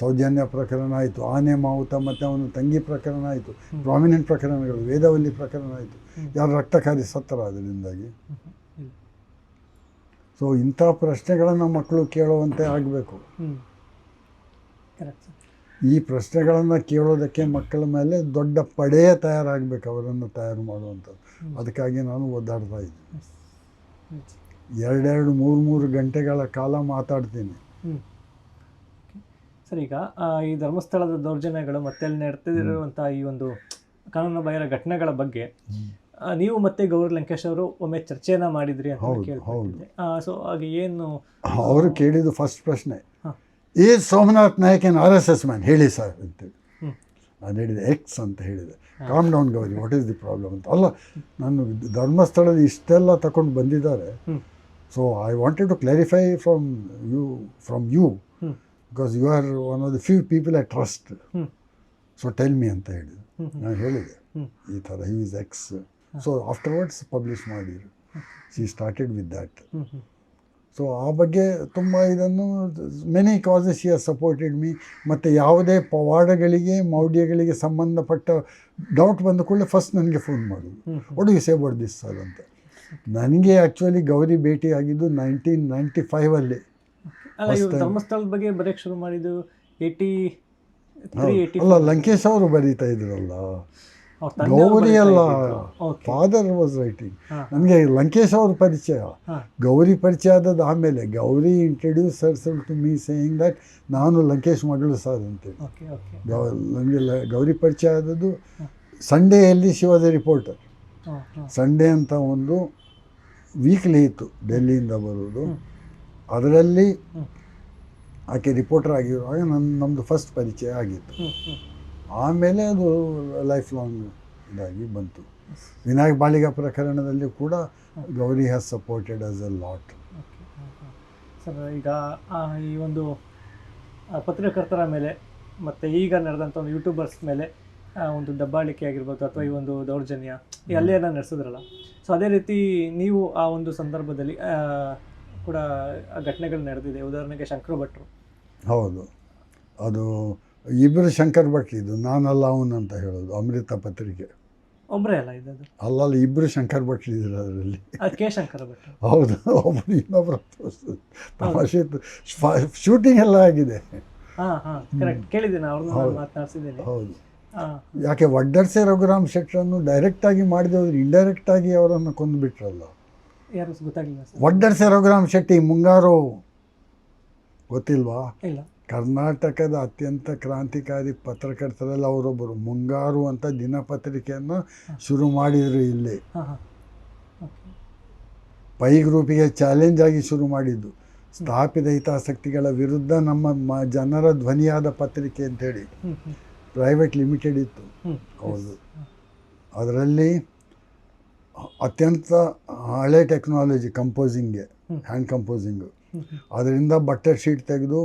ಸೌಜನ್ಯ ಪ್ರಕರಣ ಆಯಿತು. ಆನೆ ಮಾವುತ ಮತ್ತು ಅವನ ತಂಗಿ ಪ್ರಕರಣ ಆಯಿತು. ಪ್ರಾಮಿನೆಂಟ್ ಪ್ರಕರಣಗಳು ವೇದವಲ್ಲಿ ಪ್ರಕರಣ ಆಯಿತು. ಯಾರು ರಕ್ತಕಾರಿ ಸತ್ತರ ಅದರಿಂದಾಗಿ ಸೊ ಇಂಥ ಪ್ರಶ್ನೆಗಳನ್ನು ಮಕ್ಕಳು ಕೇಳುವಂತೆ ಆಗಬೇಕು. ಕರೆಕ್ಟ್ ಈ ಪ್ರಶ್ನೆಗಳನ್ನು ಕೇಳೋದಕ್ಕೆ ಮಕ್ಕಳ ಮೇಲೆ ದೊಡ್ಡ ಪಡೆ ತಯಾರಾಗಬೇಕು ಅವರನ್ನು ತಯಾರು ಮಾಡುವಂಥದ್ದು. ಅದಕ್ಕಾಗಿ ನಾನು ಒದ್ದಾಡ್ತಾ ಇದ್ದೀನಿ. ಎರಡೆರಡು ಮೂರು ಮೂರು ಗಂಟೆಗಳ ಕಾಲ ಮಾತಾಡ್ತೀನಿ. ಸರ್ ಈಗ ಈ ಧರ್ಮಸ್ಥಳದ ದೌರ್ಜನ್ಯಗಳು ಮತ್ತೆ ಅಲ್ಲಿ ನಡೆದಿರುವಂತಹ ಈ ಒಂದು ಕಾನೂನು ಬಾಹಿರ ಘಟನೆಗಳ ಬಗ್ಗೆ ನೀವು ಮತ್ತೆ ಗೌರಿ ಲಂಕೇಶ್ ಅವರು ಒಮ್ಮೆ ಚರ್ಚೆಯನ್ನ ಮಾಡಿದ್ರಿ ಅಂತ ಕೇಳ್ಪಟ್ಟಿದ್ದೆ ಸೊ ಹಾಗೆ ಏನು ಅವರು ಕೇಳಿದ್ದು ಫಸ್ಟ್ ಪ್ರಶ್ನೆ. ಈ ಸೋಮನಾಥ್ ನಾಯಕ್ ಏನು ಆರ್ ಎಸ್ ಎಸ್ ಮ್ಯಾನ್ ಹೇಳಿ ಸರ್ ಅಂತೇಳಿ ನಾನು ಹೇಳಿದೆ ಎಕ್ಸ್ ಅಂತ ಹೇಳಿದೆ. Calm down Gauri. What is the problem ಅಂತ. ಅಲ್ಲ ನಾನು ಧರ್ಮಸ್ಥಳದ ಇಷ್ಟೆಲ್ಲ ತಗೊಂಡು ಬಂದಿದ್ದಾರೆ. So I wanted to clarify from you from you because you are one of the few people I trust so tell me ಅಂತ ಹೇಳಿದೆ. ನಾನು ಹೇಳಿದೆ ಈ ಥರ he. Is ex so afterwards publish ಮಾಡಿದರು she started with that so ಆ ಬಗ್ಗೆ ತುಂಬ ಇದನ್ನು many causes you supported me ಮತ್ತು ಯಾವುದೇ ಪವಾಡಗಳಿಗೆ ಮೌಢ್ಯಗಳಿಗೆ ಸಂಬಂಧಪಟ್ಟ ಡೌಟ್ ಬಂದ ಕೂಡಲೇ ಫಸ್ಟ್ ನನಗೆ ಫೋನ್ ಮಾಡು. ಹ್ಮ್. Would you say board this sir ಅಂತ. ನನಗೆ ಆ್ಯಕ್ಚುಲಿ ಗೌರಿ ಭೇಟಿ ಆಗಿದ್ದು ನೈನ್ಟೀನ್ ನೈಂಟಿ ಫೈವಲ್ಲಿ ಧರ್ಮಸ್ಥಳದ ಬಗ್ಗೆ ಬರೆಯಕ್ಕೆ ಶುರು ಮಾಡಿದ್ದು ಏಯ್ಟಿ ಅಲ್ಲ ಲಂಕೇಶ್ ಅವರು ಬರೀತಾ ಇದ್ರಲ್ಲ. ಗೌರಿ ಅಲ್ಲ. ಫಾದರ್ ವಾಸ್ ರೈಟಿಂಗ್ ನನಗೆ ಲಂಕೇಶ್ ಅವ್ರ ಪರಿಚಯ. ಗೌರಿ ಪರಿಚಯ ಆದದ್ದು ಆಮೇಲೆ Gauri introduce herself to me saying that ನಾನು ಲಂಕೇಶ್ ಮಗಳು ಸರ್ ಅಂತೇಳಿ. ಗೌ ನನಗೆ ಗೌರಿ ಪರಿಚಯ ಆದದ್ದು ಸಂಡೇಯಲ್ಲಿ ಶಿವದ ರಿಪೋರ್ಟರ್ ಸಂಡೇ ಅಂತ ಒಂದು ವೀಕ್ಲಿ ಇತ್ತು ಡೆಲ್ಲಿಯಿಂದ ಬರೋದು ಅದರಲ್ಲಿ ಆಕೆ ರಿಪೋರ್ಟರ್ ಆಗಿರುವಾಗ ನನ್ನ ನಮ್ಮದು ಫಸ್ಟ್ ಪರಿಚಯ ಆಗಿತ್ತು. ಆಮೇಲೆ ಅದು ಲೈಫ್ ಲಾಂಗ್ ಇದಾಗಿ ಬಂತು. ವಿನಾಯಕ್ ಬಾಳಿಗ ಪ್ರಕರಣದಲ್ಲಿ ಕೂಡ Gauri has supported us a lot sir ಈಗ ಈ ಒಂದು ಪತ್ರಕರ್ತರ ಮೇಲೆ ಮತ್ತು ಈಗ ನಡೆದಂಥ ಒಂದು ಯೂಟ್ಯೂಬರ್ಸ್ ಮೇಲೆ ಒಂದು ದಬ್ಬಾಳಿಕೆ ಆಗಿರ್ಬೋದು ಅಥವಾ ಈ ಒಂದು ದೌರ್ಜನ್ಯ ಎಲ್ಲ ನಡೆಸಿದ್ರಲ್ಲ? ಸೊ ಅದೇ ರೀತಿ ನೀವು ಆ ಒಂದು ಸಂದರ್ಭದಲ್ಲಿ ಕೂಡ ಆ ಘಟನೆಗಳು ನಡೆದಿದೆ. ಉದಾಹರಣೆಗೆ ಶಂಕರ ಭಟ್ರು. ಹೌದು. ಅದು ಇಬ್ಬರು ಶಂಕರ್ ಭಟ್ ಇದು ನಾನಲ್ಲ ಅವನು ಅಂತ ಹೇಳೋದು ಅಮೃತ ಪತ್ರಿಕೆ. ಒಬ್ಬರೇ ಅಲ್ಲ ಇದು ಅಲ್ಲಲ್ಲ ಇಬ್ಬರು ಶಂಕರ್ ಭಟ್ ಇದ್ರು ಅದರಲ್ಲಿ. ಅದು ಕೆ ಶಂಕರ ಭಟ್. ಹೌದು ಒಬ್ಬರು ಇನ್ನೊಬ್ಬರು ತಮಾಷೆ ಶೂಟಿಂಗ್ ಎಲ್ಲ ಆಗಿದೆ. ಹಾಂ ಹಾಂ ಕರೆಕ್ಟ್ ಕೇಳಿದ್ದೀನಿ ಅವ್ರನ್ನ ನಾನು ಮಾತನಾಡ್ಸಿದ್ದೀನಿ. ಹೌದು. ಯಾಕೆ ವಡ್ಡರ್ಸೆ ರಘುರಾಮ್ ಶೆಟ್ಟರನ್ನು ಡೈರೆಕ್ಟಾಗಿ ಮಾಡಿದವರು ಇಂಡೈರೆಕ್ಟಾಗಿ ಅವರನ್ನು ಕೊಂದುಬಿಟ್ರಲ್ಲ? ಯಾರು ಗೊತ್ತಾಗಲಿಲ್ಲ ಸರ್. ವಡ್ಡರ್ಸೆ ರಘುರಾಮ್ ಶೆಟ್ಟಿ ಮುಂಗಾರು ಗೊತ್ತಿಲ್ವಾ? ಇಲ್ಲ. ಕರ್ನಾಟಕದ ಅತ್ಯಂತ ಕ್ರಾಂತಿಕಾರಿ ಪತ್ರಕರ್ತರಲ್ಲಿ ಅವರೊಬ್ಬರು. ಮುಂಗಾರು ಅಂತ ದಿನಪತ್ರಿಕೆಯನ್ನು ಶುರು ಮಾಡಿದರು ಇಲ್ಲಿ. ಪೈ ಗ್ರೂಪಿಗೆ ಚಾಲೆಂಜ್ ಆಗಿ ಶುರು ಮಾಡಿದ್ದು. ಸ್ಥಾಪಿತ ಹಿತಾಸಕ್ತಿಗಳ ವಿರುದ್ಧ ನಮ್ಮ ಮ ಜನರ ಧ್ವನಿಯಾದ ಪತ್ರಿಕೆ ಅಂತೇಳಿ ಪ್ರೈವೇಟ್ ಲಿಮಿಟೆಡ್ ಇತ್ತು. ಹೌದು. ಅದರಲ್ಲಿ ಅತ್ಯಂತ ಹಳೆ ಟೆಕ್ನಾಲಜಿ ಕಂಪೋಸಿಂಗ್ಗೆ. Hand composing. ಅದರಿಂದ ಬಟ್ಟೆ ಶೀಟ್ ತೆಗೆದು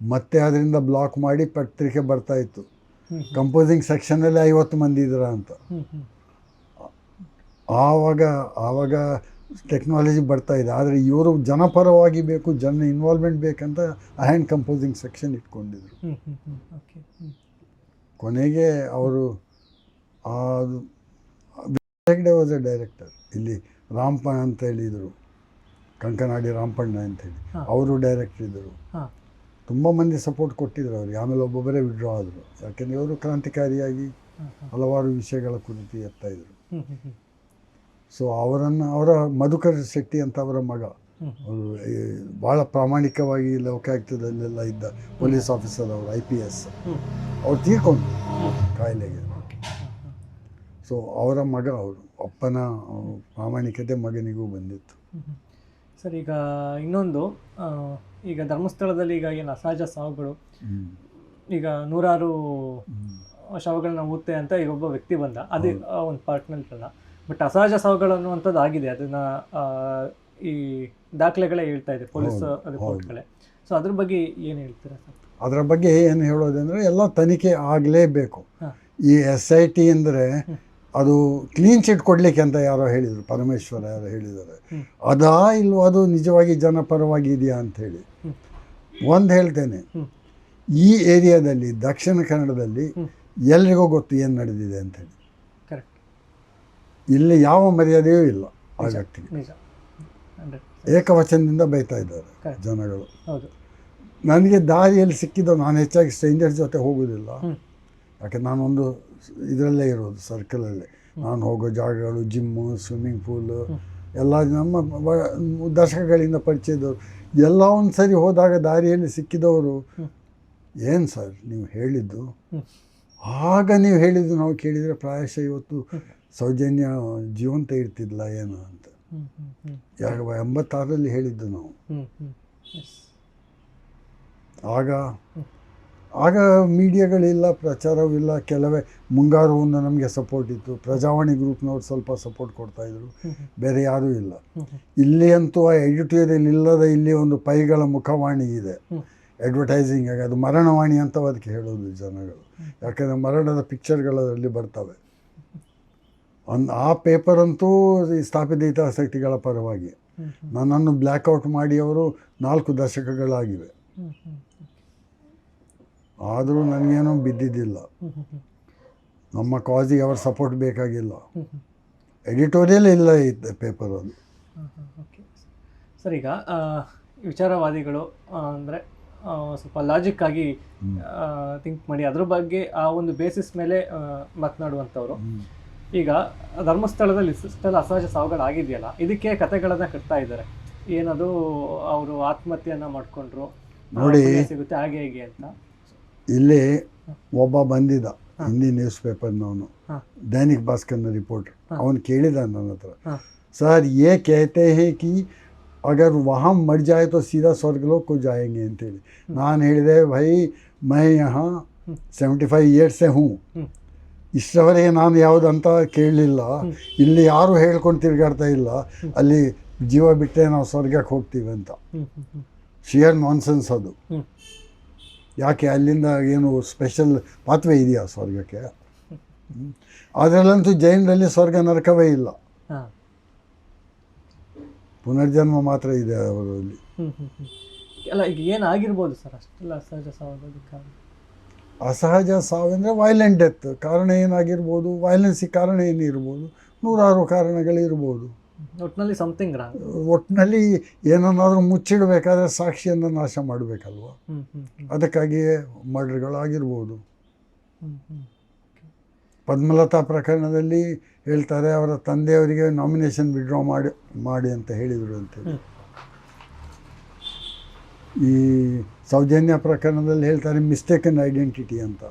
ಮತ್ತೆ ಅದರಿಂದ ಬ್ಲಾಕ್ ಮಾಡಿ ಪತ್ರಿಕೆ ಬರ್ತಾ ಇತ್ತು. ಹ್ಮ್ ಕಂಪೋಸಿಂಗ್ ಸೆಕ್ಷನಲ್ಲಿ ಐವತ್ತು ಮಂದಿ ಇದ್ರ ಅಂತ. ಆವಾಗ ಆವಾಗ ಟೆಕ್ನಾಲಜಿ ಬರ್ತಾ ಇದೆ. ಆದರೆ ಇವರು ಜನಪರವಾಗಿ ಬೇಕು ಜನ ಇನ್ವಾಲ್ವ್ಮೆಂಟ್ ಬೇಕಂತ ಹ್ಯಾಂಡ್ ಕಂಪೋಸಿಂಗ್ ಸೆಕ್ಷನ್ ಇಟ್ಕೊಂಡಿದ್ರು. ಕೊನೆಗೆ ಅವರು ಅದು ಹೆಗ್ಡೆ ವಾಸ್ ಎ ಡೈರೆಕ್ಟರ್ ಇಲ್ಲಿ ರಾಮ್ಪ ಅಂತ ಹೇಳಿದರು. ಕಂಕನಾಡಿ ಅಂತ ಹೇಳಿ. ಅವರು ಡೈರೆಕ್ಟರ್ ಇದ್ದರು ತುಂಬ ಮಂದಿ ಸಪೋರ್ಟ್ ಕೊಟ್ಟಿದ್ರು ಅವ್ರಿಗೆ ಆಮೇಲೆ ಒಬ್ಬೊಬ್ಬರೇ ವಿಡ್ರಾ ಆದರು. ಯಾಕೆಂದರೆ ಅವರು ಕ್ರಾಂತಿಕಾರಿಯಾಗಿ ಹಲವಾರು ವಿಷಯಗಳ ಕುರಿತು ಎತ್ತಾ ಇದ್ರು. ಹ್ಮ್ ಹ್ಮ್ ಹ್ಮ್ ಸೊ ಅವರನ್ನು, ಅವರ ಮಧುಕರ್ ಶೆಟ್ಟಿ ಅಂತ ಅವರ ಮಗ. ಅವರು ಭಾಳ ಪ್ರಾಮಾಣಿಕವಾಗಿ ಲೋಕಾಯುಕ್ತದಲ್ಲೆಲ್ಲ ಇದ್ದ ಪೊಲೀಸ್ ಆಫೀಸರ್ ಅವರು ಐ ಪಿ ಎಸ್ ಅವ್ರು ತೀರ್ಕೊಂಡು ಹ್ಮ್ ಕಾಯಿಲೆಗೆ. ಸೊ ಅವರ ಮಗ ಅವರು. ಅಪ್ಪನ ಪ್ರಾಮಾಣಿಕತೆ ಮಗನಿಗೂ ಬಂದಿತ್ತು. ಸರ್, ಈಗ ಇನ್ನೊಂದು ಈಗ ಧರ್ಮಸ್ಥಳದಲ್ಲಿ ಈಗ ಏನು ಅಸಹಜ ಸಾವುಗಳು ಈಗ ನೂರಾರು ಶವಗಳನ್ನ ಊದ್ತೆ ಅಂತ ಈಗ ಒಬ್ಬ ವ್ಯಕ್ತಿ ಬಂದ. ಅದೇ ಒಂದು ಪಾರ್ಟ್ನಲ್ಲಿ ಅಲ್ಲ ಬಟ್ ಅಸಹಜ ಸಾವುಗಳು ಅನ್ನುವಂಥದ್ದು ಆಗಿದೆ. ಅದನ್ನ ಈ ದಾಖಲೆಗಳೇ ಹೇಳ್ತಾ ಇದೆ ಪೊಲೀಸ್ ರಿಪೋರ್ಟ್ಗಳೇ. ಸೊ ಅದ್ರ ಬಗ್ಗೆ ಏನು ಹೇಳ್ತೀರಾ ಸರ್? ಅದರ ಬಗ್ಗೆ ಏನು ಹೇಳೋದಂದರೆ ಎಲ್ಲ ತನಿಖೆ ಆಗಲೇಬೇಕು. ಈ ಎಸ್ ಐ ಟಿ ಅಂದರೆ ಅದು ಕ್ಲೀನ್ ಚಿಟ್ ಕೊಡಲಿಕ್ಕೆ ಅಂತ ಯಾರೋ ಹೇಳಿದರು. ಪರಮೇಶ್ವರ ಯಾರೋ ಹೇಳಿದ್ದಾರೆ. ಅದಾ ಇಲ್ವೋ ಅದು ನಿಜವಾಗಿ ಜನಪರವಾಗಿ ಇದೆಯಾ ಅಂಥೇಳಿ. ಒಂದು ಹೇಳ್ತೇನೆ. ಈ ಏರಿಯಾದಲ್ಲಿ ದಕ್ಷಿಣ ಕನ್ನಡದಲ್ಲಿ. ಎಲ್ರಿಗೂ ಗೊತ್ತು ಏನು ನಡೆದಿದೆ ಅಂತ ಕರೆಕ್ಟ್ ಇಲ್ಲಿ ಯಾವ ಮರ್ಯಾದೆಯೂ ಇಲ್ಲ ಆ ವ್ಯಕ್ತಿಗೆ. ಏಕವಚನದಿಂದ ಬೈತಾ ಇದ್ದಾರೆ ಜನಗಳು. ನನಗೆ ದಾರಿಯಲ್ಲಿ ಸಿಕ್ಕಿದ್ದು ನಾನು ಹೆಚ್ಚಾಗಿ ಸ್ಟ್ರೇಂಜರ್ ಜೊತೆ ಹೋಗೋದಿಲ್ಲ. ಯಾಕೆ ನಾನೊಂದು ಇದರಲ್ಲೇ ಇರೋದು ಸರ್ಕಲಲ್ಲೇ ನಾನು ಹೋಗೋ ಜಾಗಗಳು ಜಿಮ್ಮು ಸ್ವಿಮ್ಮಿಂಗ್ ಪೂಲು ಎಲ್ಲ ನಮ್ಮ ದಶಕಗಳಿಂದ ಪರಿಚಯದವರು. ಎಲ್ಲ ಒಂದು ಸರಿ ಹೋದಾಗ ದಾರಿಯಲ್ಲಿ ಸಿಕ್ಕಿದವರು ಏನು ಸರ್ ನೀವು ಹೇಳಿದ್ದು? ಆಗ ನೀವು ಹೇಳಿದ್ದು ನಾವು ಕೇಳಿದರೆ ಪ್ರಾಯಶಃ ಇವತ್ತು ಸೌಜನ್ಯ ಜೀವಂತ ಇರ್ತಿದ್ಲ ಏನು ಅಂತ. ಯಾಕೆ ಎಂಬತ್ತಾರರಲ್ಲಿ ಹೇಳಿದ್ದು ನಾವು. ಆಗ ಆಗ ಮೀಡಿಯಾಗಳಿಲ್ಲ ಪ್ರಚಾರವಿಲ್ಲ ಕೆಲವೇ ಮುಂಗಾರು ಒಂದು ನಮಗೆ ಸಪೋರ್ಟ್ ಇತ್ತು. ಪ್ರಜಾವಾಣಿ ಗ್ರೂಪ್ನವ್ರು ಸ್ವಲ್ಪ ಸಪೋರ್ಟ್ ಕೊಡ್ತಾಯಿದ್ರು ಬೇರೆ ಯಾರೂ ಇಲ್ಲ. ಇಲ್ಲಿ ಅಂತೂ ಆ ಎಡಿಟೋರಿಯಲ್ ಇಲ್ಲದ ಇಲ್ಲಿ ಒಂದು ಪೈಗಳ ಮುಖವಾಣಿ ಇದೆ. ಅಡ್ವರ್ಟೈಸಿಂಗ್ ಆಗಿ ಅದು ಮರಣವಾಣಿ ಅಂತ ಅದಕ್ಕೆ ಹೇಳೋದು ಜನಗಳು. ಯಾಕಂದರೆ ಮರಣದ ಪಿಕ್ಚರ್ಗಳು ಅದರಲ್ಲಿ ಬರ್ತವೆ. ಒಂದು ಆ ಪೇಪರ್ ಅಂತೂ ಈ ಸ್ಥಾಪಿತ ಹಿತಾಸಕ್ತಿಗಳ ಪರವಾಗಿ. ನನ್ನನ್ನು ಬ್ಲ್ಯಾಕ್ಔಟ್ ಮಾಡಿ ಅವರು ನಾಲ್ಕು ದಶಕಗಳಾಗಿವೆ. ಆದರೂ ನನಗೇನೂ ಬಿದ್ದಿದ್ದಿಲ್ಲ. ನಮ್ಮ ಕಾಸಿಗೆ ಅವರ ಸಪೋರ್ಟ್ ಬೇಕಾಗಿಲ್ಲ. ಎಡಿಟೋರಿಯಲ್ ಇಲ್ಲ ಇತ್ತು ಪೇಪರ್ ಅದು ಓಕೆ ಸರ್ ಈಗ ವಿಚಾರವಾದಿಗಳು ಅಂದರೆ ಸ್ವಲ್ಪ ಲಾಜಿಕ್ ಆಗಿ ಥಿಂಕ್ ಮಾಡಿ ಅದ್ರ ಬಗ್ಗೆ ಆ ಒಂದು ಬೇಸಿಸ್ ಮೇಲೆ ಮಾತನಾಡುವಂಥವ್ರು. ಈಗ ಧರ್ಮಸ್ಥಳದಲ್ಲಿ ಇಷ್ಟೆಲ್ಲ ಅಸಹಜ ಸಾವುಗಳಾಗಿದೆಯಲ್ಲ ಇದಕ್ಕೆ ಕಥೆಗಳನ್ನು ಕಟ್ತಾ ಇದ್ದಾರೆ. ಏನದು ಅವರು ಆತ್ಮಹತ್ಯೆಯನ್ನ ಮಾಡ್ಕೊಂಡ್ರು. ನೋಡಿ. ಸಿಗುತ್ತೆ ಹಾಗೆ ಹೇಗೆ ಅಂತ. ಇಲ್ಲಿ ಒಬ್ಬ ಬಂದಿದ್ದ ಹಿಂದಿ ನ್ಯೂಸ್ ಪೇಪರ್ನವನು ದೈನಿಕ್ ಭಾಸ್ಕರ್ನ ರಿಪೋರ್ಟರ್ ಅವನು ಕೇಳಿದ ನನ್ನ ಹತ್ರ. ಸರ್ ಏ ಕೇತೆ ಹೇ ಕಿ ಅಗರ್ ವಹಾ ಮರ್ ಜಾಯ್ ತೋ ಸೀದಾ ಸ್ವರ್ಗಲೋಕಕ್ಕೂ ಜಾಯಂಗೆ ಅಂತೇಳಿ. ನಾನು ಹೇಳಿದೆ ಭೈ ಮೈ ಯಹಾ ಸೆವೆಂಟಿ ಫೈವ್ ಇಯರ್ಸೆ ಹ್ಞೂ ಇಷ್ಟರವರೆಗೆ ನಾನು ಯಾವುದಂತ ಕೇಳಲಿಲ್ಲ. ಇಲ್ಲಿ ಯಾರು ಹೇಳ್ಕೊಂಡು ತಿರುಗಾಡ್ತಾ ಇಲ್ಲ. ಅಲ್ಲಿ ಜೀವ ಬಿಟ್ಟರೆ ನಾವು ಸ್ವರ್ಗಕ್ಕೆ ಹೋಗ್ತೀವಿ ಅಂತ. ಶಿಯರ್ ನಾನ್ಸೆನ್ಸ್ ಅದು. ಯಾಕೆ ಅಲ್ಲಿಂದ ಏನು ಸ್ಪೆಷಲ್ ಪಾತ್ವೆ ಇದೆಯಾ ಸ್ವರ್ಗಕ್ಕೆ. ಅದರಲ್ಲಂತೂ ಜೈನರಲ್ಲಿ ಸ್ವರ್ಗ ನರಕವೇ ಇಲ್ಲ. ಹಾ. ಪುನರ್ಜನ್ಮ ಮಾತ್ರ ಇದೆ ಅವರಲ್ಲಿ ಅಲ್ಲ. ಈಗ ಏನಾಗಿರ್ಬೋದು ಸರ್ ಅಷ್ಟೆಲ್ಲ ಅಸಹಜ ಸಾವು? ಅಸಹಜ ಸಾವೆಂದರೆ ವೈಲೆಂಟ್ ಡೆತ್ ಕಾರಣ ಏನಾಗಿರ್ಬೋದು? ವೈಲೆನ್ಸಿಗೆ ಕಾರಣ ಏನಿರ್ಬೋದು? ನೂರಾರು ಕಾರಣಗಳಿರ್ಬೋದು. ಒಟ್ಟಿನಲ್ಲಿ ಸಮಥಿಂಗ್ ರಾಂಗ್ ಒಟ್ಟಿನಲ್ಲಿ ಏನನ್ನಾದರೂ ಮುಚ್ಚಿಡಬೇಕಾದ್ರೆ ಸಾಕ್ಷಿಯನ್ನು ನಾಶ ಮಾಡಬೇಕಲ್ವ? ಅದಕ್ಕಾಗಿಯೇ ಮರ್ಡರ್ಗಳಾಗಿರ್ಬೋದು ಪದ್ಮಲತಾ ಪ್ರಕರಣದಲ್ಲಿ ಹೇಳ್ತಾರೆ ಅವರ ತಂದೆಯವರಿಗೆ ನಾಮಿನೇಷನ್ ವಿಡ್ರಾ ಮಾಡಿ ಮಾಡಿ ಅಂತ ಹೇಳಿದರು ಅಂತೇಳಿ. ಈ ಸೌಜನ್ಯ ಪ್ರಕರಣದಲ್ಲಿ ಹೇಳ್ತಾರೆ ಮಿಸ್ಟೇಕನ್ ಐಡೆಂಟಿಟಿ ಅಂತ.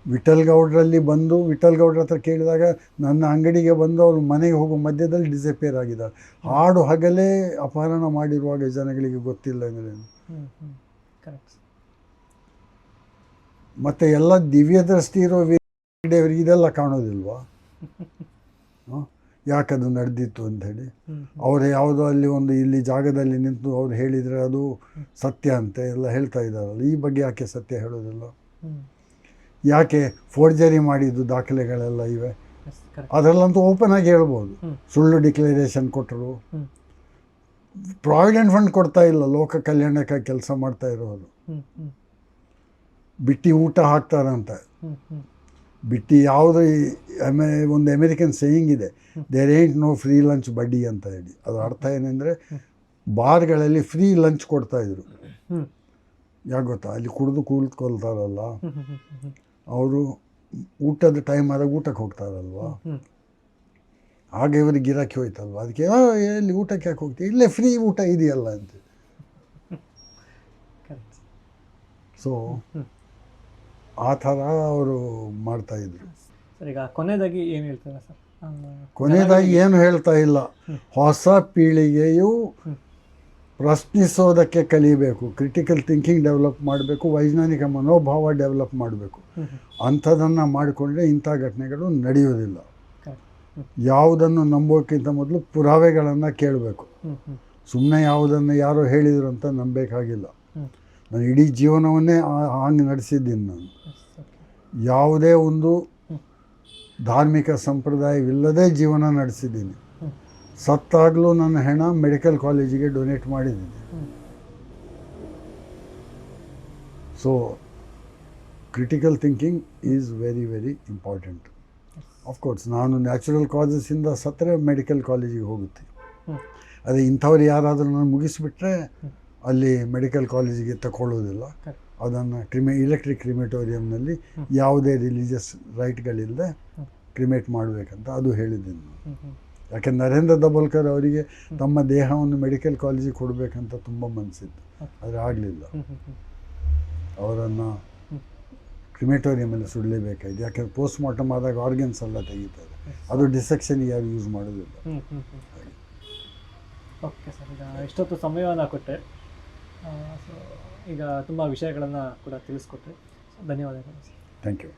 ಕರೆಕ್ಟ್ ವಿಠಲ್ ಗೌಡ್ರಲ್ಲಿ ಬಂದು ವಿಠಲ್ಗೌಡ್ರ ಹತ್ರ ಕೇಳಿದಾಗ ನನ್ನ ಅಂಗಡಿಗೆ ಬಂದು ಅವರು ಮನೆಗೆ ಹೋಗೋ ಮಧ್ಯದಲ್ಲಿ ಡಿಸಪೇರ್ ಆಗಿದ್ದಾರೆ. ಹಾಡು ಹಗಲೇ ಅಪಹರಣ ಮಾಡಿರುವಾಗ ಜನಗಳಿಗೆ ಗೊತ್ತಿಲ್ಲ ಅಂದರೆ ಮತ್ತು ಎಲ್ಲ ದಿವ್ಯ ದೃಷ್ಟಿ ಇರೋ ವೀರಿಗೆ ಇದೆಲ್ಲ ಕಾಣೋದಿಲ್ವಾ? ಯಾಕದು ನಡೆದಿತ್ತು ಅಂತ ಹೇಳಿ ಅವ್ರು ಯಾವುದೋ ಅಲ್ಲಿ ಒಂದು ಇಲ್ಲಿ ಜಾಗದಲ್ಲಿ ನಿಂತು ಅವ್ರು ಹೇಳಿದರೆ ಅದು ಸತ್ಯ ಅಂತೆ ಎಲ್ಲ ಹೇಳ್ತಾ ಇದ್ದಾರಲ್ಲ. ಈ ಬಗ್ಗೆ ಯಾಕೆ ಸತ್ಯ ಹೇಳೋದಿಲ್ಲ? ಯಾಕೆ ಫೋರ್ಜರಿ ಮಾಡಿದ್ದು ದಾಖಲೆಗಳೆಲ್ಲ ಇವೆ? ಅದರಲ್ಲಂತೂ ಓಪನ್ ಆಗಿ ಹೇಳ್ಬೋದು. ಸುಳ್ಳು ಡಿಕ್ಲರೇಷನ್ ಕೊಟ್ಟರು. ಪ್ರಾವಿಡೆಂಟ್ ಫಂಡ್ ಕೊಡ್ತಾ ಇಲ್ಲ ಲೋಕ ಕಲ್ಯಾಣಕ್ಕೆ ಕೆಲಸ ಮಾಡ್ತಾ ಇರೋರು. ಬಿಟ್ಟಿ ಊಟ ಹಾಕ್ತಾರಂತ. ಬಿಟ್ಟು ಯಾವುದು ಒಂದು ಅಮೆರಿಕನ್ ಸೇಯಿಂಗ್ ಇದೆ. There ain't no free lunch buddy ಅಂತ ಹೇಳಿ. ಅದರ ಅರ್ಥ ಏನಂದರೆ ಬಾರ್ಗಳಲ್ಲಿ ಫ್ರೀ ಲಂಚ್ ಕೊಡ್ತಾಯಿದ್ರು ಇದ್ರು. ಯಾಕೆ ಗೊತ್ತಾ? ಅಲ್ಲಿ ಕುಡಿದು ಕೂತ್ಕೊಳ್ತಾರಲ್ಲ. ಹ್ಮ್. ಅವರು ಊಟದ ಟೈಮ್ ಆದಾಗ ಊಟಕ್ಕೆ ಹೋಗ್ತಾರಲ್ವ? ಹಾಗೆ ಆಗ ಇವರಿಗೆ ಗಿರಾಕಿ ಹೋಯ್ತಲ್ವ? ಅದಕ್ಕೆ "ಆ, ಎಲ್ಲಿ ಊಟಕ್ಕೆ ಯಾಕೆ ಹೋಗ್ತೀವಿ ಇಲ್ಲೇ ಫ್ರೀ ಊಟ ಇದೆಯಲ್ಲ ಅಂತ. ಸೊ. ಆ ಥರ ಅವರು ಮಾಡ್ತಾಯಿದ್ರು ಸರ್ ಈಗ ಕೊನೆಯದಾಗಿ ಏನು ಹೇಳ್ತಾರೆ ಸರ್? ಕೊನೆಯದಾಗಿ ಏನು ಹೇಳ್ತಾ ಇಲ್ಲ. ಹೊಸ ಪೀಳಿಗೆಯು. ಪ್ರಶ್ನಿಸೋದಕ್ಕೆ ಕಲಿಬೇಕು ಕ್ರಿಟಿಕಲ್ ಥಿಂಕಿಂಗ್ ಡೆವಲಪ್ ಮಾಡಬೇಕು ವೈಜ್ಞಾನಿಕ ಮನೋಭಾವ ಡೆವಲಪ್ ಮಾಡಬೇಕು. ಅಂಥದನ್ನು ಮಾಡಿಕೊಂಡ್ರೆ ಇಂಥ ಘಟನೆಗಳು ನಡೆಯುವುದಿಲ್ಲ ಯಾವುದನ್ನು ನಂಬೋಕ್ಕಿಂತ ಮೊದಲು ಪುರಾವೆಗಳನ್ನು ಕೇಳಬೇಕು. ಸುಮ್ಮನೆ ಯಾವುದನ್ನು ಯಾರೋ ಹೇಳಿದ್ರು ಅಂತ ನಂಬಬೇಕಾಗಿಲ್ಲ ನಾನು ಇಡೀ ಜೀವನವನ್ನೇ ಹಾಗೆ ನಡೆಸಿದ್ದೀನಿ ನಾನು. ಯಾವುದೇ ಒಂದು ಧಾರ್ಮಿಕ ಸಂಪ್ರದಾಯವಿಲ್ಲದೆ ಜೀವನ ನಡೆಸಿದ್ದೀನಿ. ಸತ್ತಾಗಲೂ ನನ್ನ ಹೆಣ ಮೆಡಿಕಲ್ ಕಾಲೇಜಿಗೆ ಡೊನೇಟ್ ಮಾಡಿದ್ದೀನಿ so critical thinking is very very important course ನಾನು ನ್ಯಾಚುರಲ್ ಕಾಸಸ್ಸಿಂದ ಸತ್ತರೆ ಮೆಡಿಕಲ್ ಕಾಲೇಜಿಗೆ ಹೋಗುತ್ತೆ. ಅದೇ ಇಂಥವ್ರು ಯಾರಾದರೂ ನಾನು ಮುಗಿಸಿಬಿಟ್ರೆ ಅಲ್ಲಿ ಮೆಡಿಕಲ್ ಕಾಲೇಜಿಗೆ ತಗೊಳ್ಳೋದಿಲ್ಲ ಅದನ್ನು ಕ್ರಿಮೆ ಇಲೆಕ್ಟ್ರಿಕ್ ಕ್ರಿಮೇಟೋರಿಯಂನಲ್ಲಿ ಯಾವುದೇ ರಿಲಿಜಿಯಸ್ ರೈಟ್ಗಳಿಲ್ಲದೆ. ಕ್ರಿಮೇಟ್ ಮಾಡಬೇಕಂತ ಅದು ಹೇಳಿದ್ದೀನಿ ನಾನು. ಯಾಕೆ ನರೇಂದ್ರ ದಬೋಲ್ಕರ್ ಅವರಿಗೆ ತಮ್ಮ ದೇಹವನ್ನು ಮೆಡಿಕಲ್ ಕಾಲೇಜಿಗೆ ಕೊಡಬೇಕಂತ ತುಂಬ ಮನಸ್ಸಿತ್ತು ಆದರೆ ಆಗಲಿಲ್ಲ. ಅವರನ್ನು ಕ್ರಿಮೆಟೋರಿಯಮಲ್ಲಿ ಸುಡಲೇಬೇಕಾಯ್ತು. ಯಾಕೆಂದ್ರೆ ಪೋಸ್ಟ್ ಮಾರ್ಟಮ್ ಆದಾಗ ಆರ್ಗನ್ಸ್ ಎಲ್ಲ ತೆಗಿತಾರೆ ಅದು ಡಿಸೆಕ್ಷನ್ಗೆ ಯಾರು ಯೂಸ್ ಮಾಡೋದಿಲ್ಲ. ಓಕೆ ಸರ್ ಈಗ ಇಷ್ಟೊತ್ತು ಸಮಯವನ್ನು ಕೊಟ್ಟೆ. ಸೊ ಈಗ ತುಂಬ ವಿಷಯಗಳನ್ನು ಕೂಡ ತಿಳಿಸ್ಕೊಟ್ಟೆ. ಧನ್ಯವಾದಗಳು ಸರ್. Thank you